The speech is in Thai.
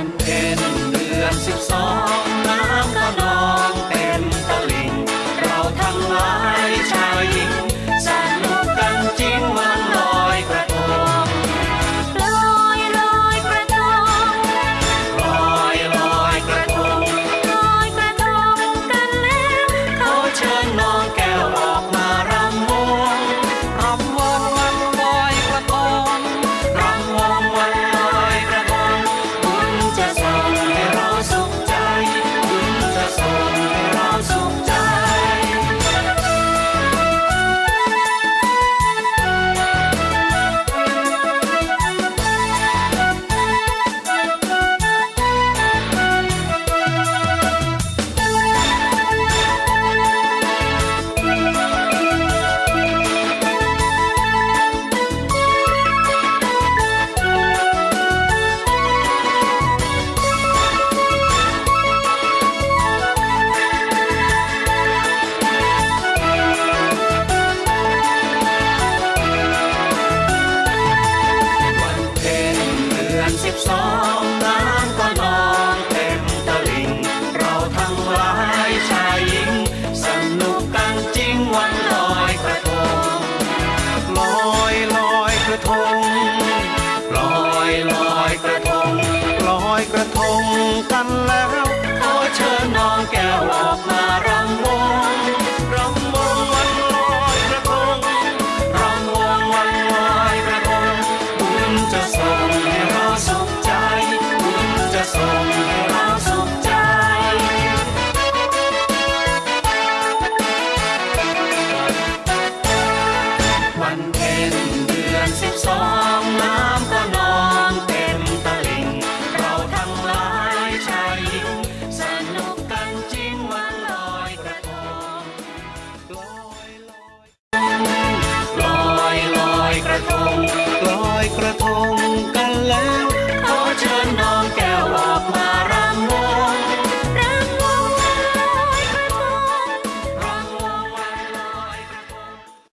ันเพ็ญเดือนสิบสอง สองน้ำก็นองเต็มตลิ่ง เราทั้งหลายชายหญิง สนุกกันจริงวันลอยกระทงลอยลอยกระทงลอยลอยกระทงลอยกระทงกันแล้วขอเชิญน้องแก้วออก สิบสองน้ำก็นองเต็มตลิ่ง เราทั้งหลายชายหญิงสนุกกันจริงวันลอยกระทงลอยลอยกระทงลอยกระทงกันแล้วขอเชิญ